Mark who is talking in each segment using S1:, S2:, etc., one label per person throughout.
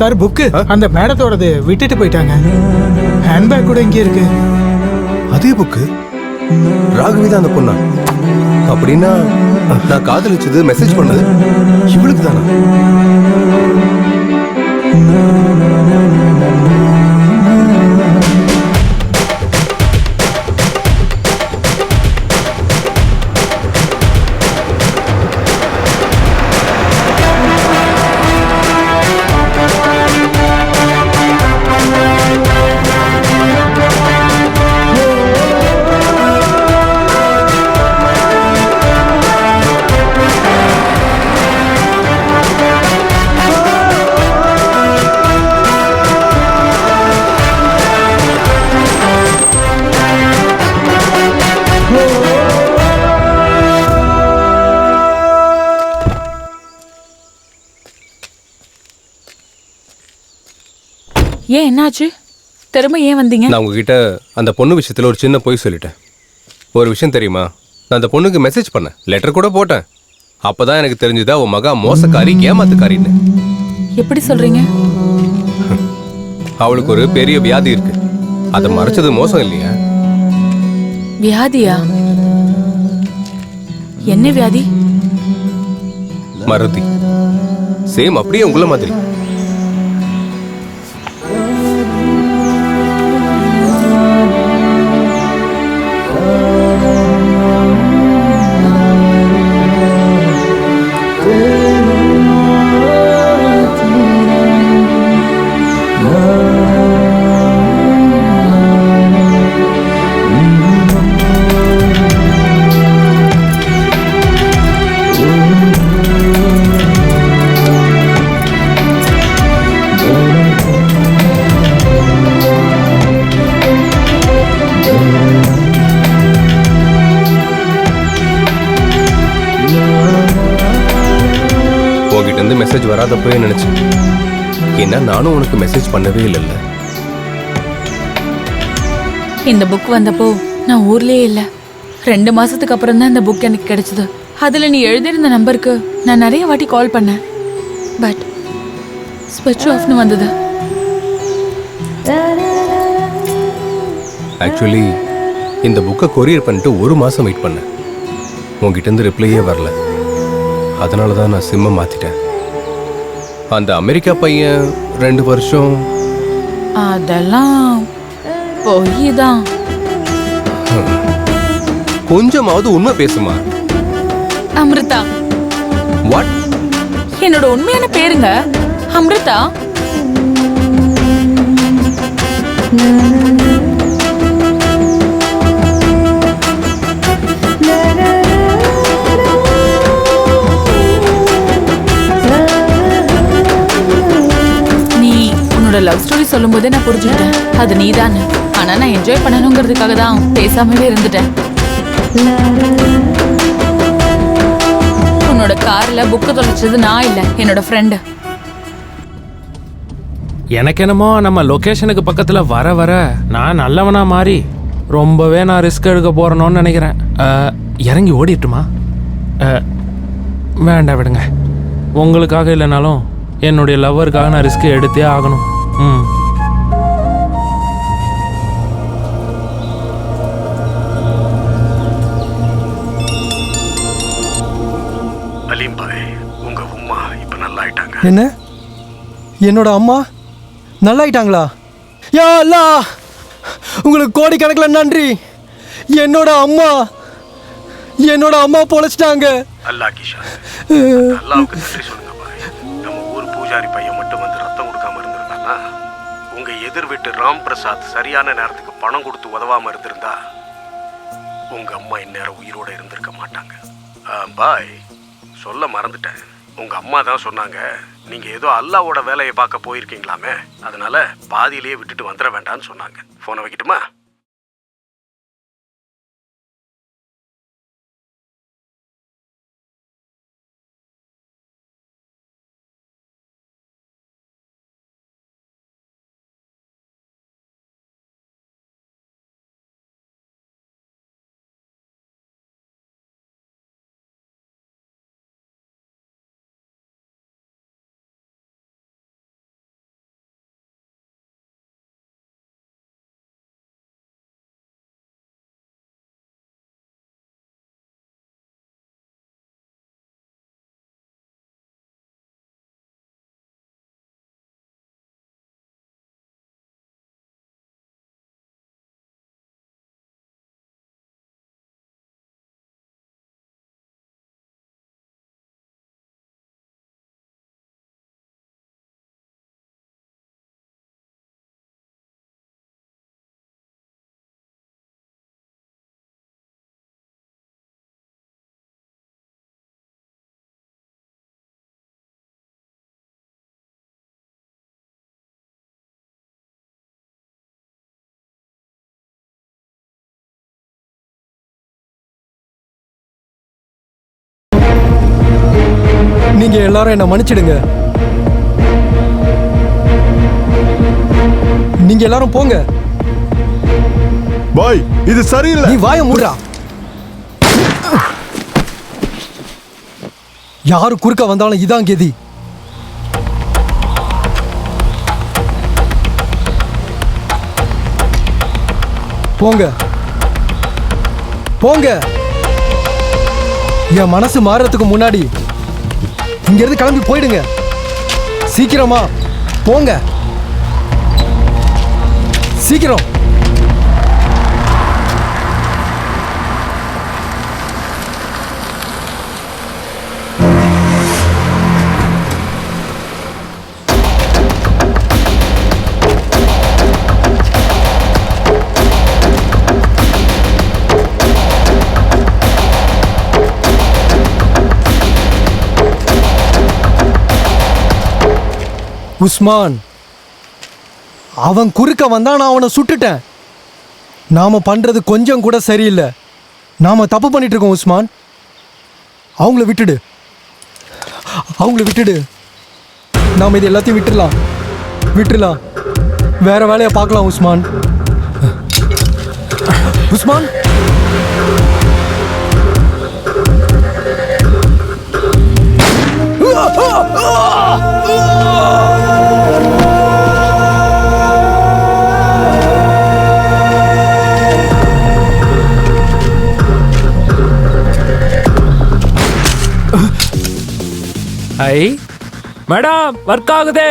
S1: Sir book அந்த மேடத்தோடது விட்டுட்டு போயிட்டாங்க. ஹேண்ட்பேக் கூட இங்கே இருக்கு.
S2: அதே புக்கு ராகவி தான் அந்த பொண்ணா? அப்படின்னா நான் காதலிச்சது மெசேஜ் பண்ணது.
S3: ஏன் என்னாச்சு? திரும்ப ஏன் வந்தீங்க?
S2: நான் உங்ககிட்ட அந்த பொண்ணு விஷயத்துல ஒரு சின்ன பொய் சொல்லிட்டேன். ஒரு விஷயம் தெரியுமா? நான் அந்த பொண்ணுக்கு மெசேஜ் பண்ணேன். லெட்டர் கூட போட்டேன். அப்பதான் எனக்கு தெரிஞ்சது அவன் மகா மோசக்காரி ஏமாத்துக்காரின்னு.
S3: எப்படி சொல்றீங்க?
S2: அவளுக்கு ஒரு பெரிய வியாதி இருக்கு. அதை மறைச்சது மோசம் இல்லையா?
S3: வியாதியா? என்ன வியாதி?
S2: மறதி சேம் அப்படியே உங்கள மாதிரி. மெசேஜ் வராதப்பவே நினைச்சேன். ஏன்னா நானும் உனக்கு மெசேஜ் பண்ணவே இல்லைல்ல.
S3: இந்த புக் வந்தப்போ நான் ஊர்லயே இல்ல. ரெண்டு மாசத்துக்கு அப்புறம் தான் இந்த புக் எனக்கு கிடைச்சது. அதுல நீ எழுதியிருந்த நம்பருக்கு நான் நிறைய வாட்டி கால் பண்ணேன். பட் ஸ்விட்ச் ஆஃப்னு வந்தது.
S2: ஆக்சுவலி இந்த புக்கை கொரியர் பண்ணிட்டு ஒரு மாசம் வெயிட் பண்ணேன். உங்ககிட்ட இருந்து ரிப்ளையே வரல. அதனால தான் நான் சிம்மை மாத்திட்டேன். அந்த அமெரிக்கா பையன் ரெண்டு வருஷம்.
S3: அதெல்லாம் பொய் தான்
S2: கொஞ்சமாவது உண்மை பேசுமா.
S3: அமிர்தா.
S2: வாட்
S3: என்னோட உண்மையான பேருங்க அமிர்தா. லவ் ஸ்டோரி சொல்லும்போதே நான் புரிஞ்சுக்கிட்டேன். அது நீதான்னு ஆனா நான் என்ஜாய் பண்ணணுங்கிறதுக்காக தான் பேசாமலே இருந்துட்டேன். உன்னோட கார்ல புக்கு தொலைச்சது நான் இல்ல என்னோட ஃப்ரெண்டு
S4: எனக்கு என்னமோ நம்ம லொக்கேஷனுக்கு பக்கத்தில் வர வர நான் நல்லவனா மாறி ரொம்பவே நான் ரிஸ்க் எடுக்க போறேனோன்னு நினைக்கிறேன். இறங்கி ஓடிட்டுமா? வேண்டாம் விடுங்க. உங்களுக்காக இல்லைனாலும் என்னுடைய லவ்வருக்காக நான் ரிஸ்க் எடுத்தே ஆகணும்.
S5: அலீம் பாய் உங்க உம்மா இப்ப நல்லா ஆயிட்டாங்க
S6: என்ன? என்னோட அம்மா? நல்லாயிட்டாங்களா? யா அல்லா! உங்களுக்கு கோடிக்கணக்கில் நன்றி. என்னோட அம்மா! என்னோட அம்மா பொழைச்சிட்டாங்க.
S5: அல்லாஹ் கிஷா அல்லாவுக்கு நன்றி சொல்லுங்க பாய். நம்ம ஊர் பூஜாரி பையன் எதிர் வீட்டு ராம் பிரசாத் சரியான நேரத்துக்கு பணம் கொடுத்து உதவாம இருந்திருந்தா உங்க அம்மா இந்நேரம் உயிரோட இருந்திருக்க மாட்டாங்க. ஆ, பாய். சொல்ல மறந்துட்டேன். உங்க அம்மா தான் சொன்னாங்க நீங்க ஏதோ அல்லாவோட வேலையை பார்க்க போயிருக்கீங்களாமே அதனால பாதியிலேயே விட்டுட்டு வந்துட வேண்டாம்னு சொன்னாங்க. போனை வைக்கட்டுமா?
S6: நீங்க எல்லாரும் என்ன மன்னிச்சிடுங்க. நீங்க எல்லாரும் போங்க.
S7: பாய் இது சரியில்லை.
S6: நீ வாய மூடுறா யாரு குறுக்க வந்தாலும் இதான் கெதி. போங்க. போங்க. என் மனசு மாறுறதுக்கு முன்னாடி இங்க இருந்து கிளம்பி போயிடுங்க. சீக்கிரமா போங்க. சீக்கிரம். உஸ்மான் அவன் குறுக்க வந்தா நான் அவனை சுட்டுட்டேன் நாம பண்றது கொஞ்சம் கூட சரியில்லை நாம தப்பு பண்ணிட்டு இருக்கோம் உஸ்மான் அவங்கள விட்டுடு அவங்கள விட்டுடு நாம் இது எல்லாத்தையும் விட்டுடலாம் விட்டுடலாம் வேற வேலையை பார்க்கலாம் உஸ்மான் உஸ்மான்
S4: ஐ மேடம் ஒர்க் ஆகுதே.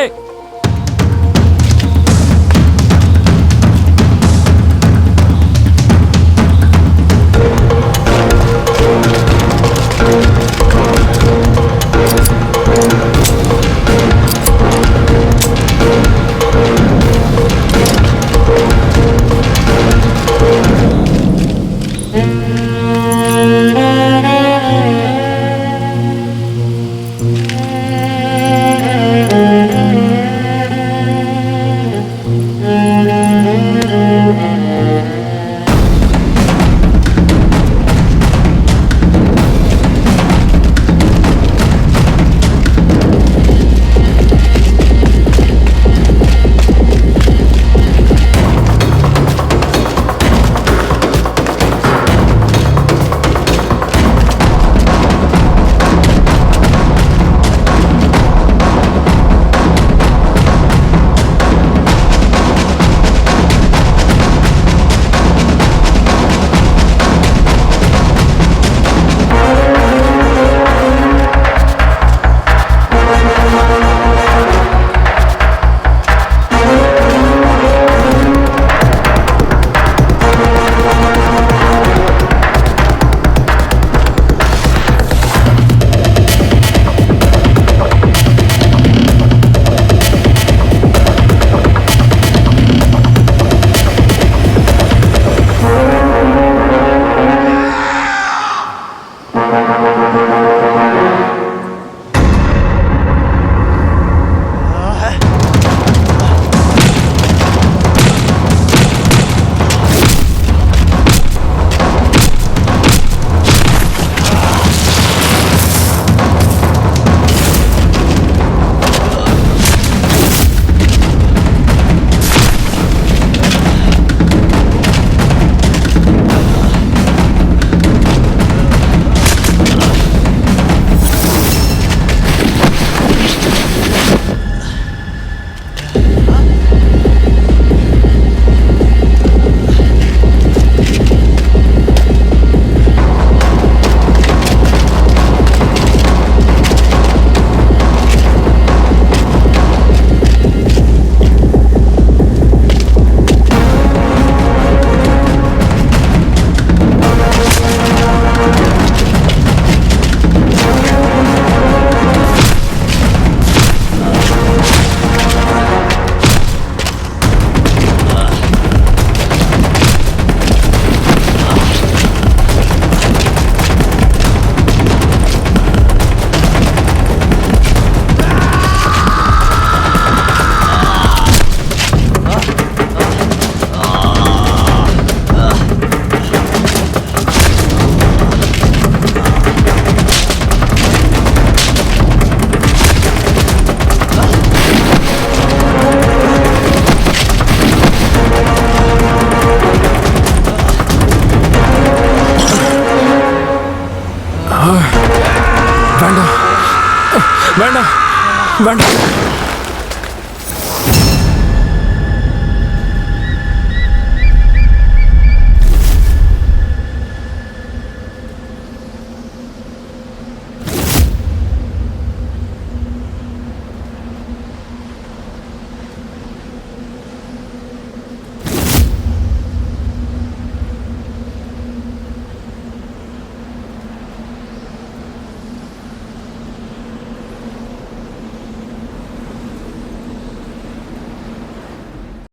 S4: வேண்டாம்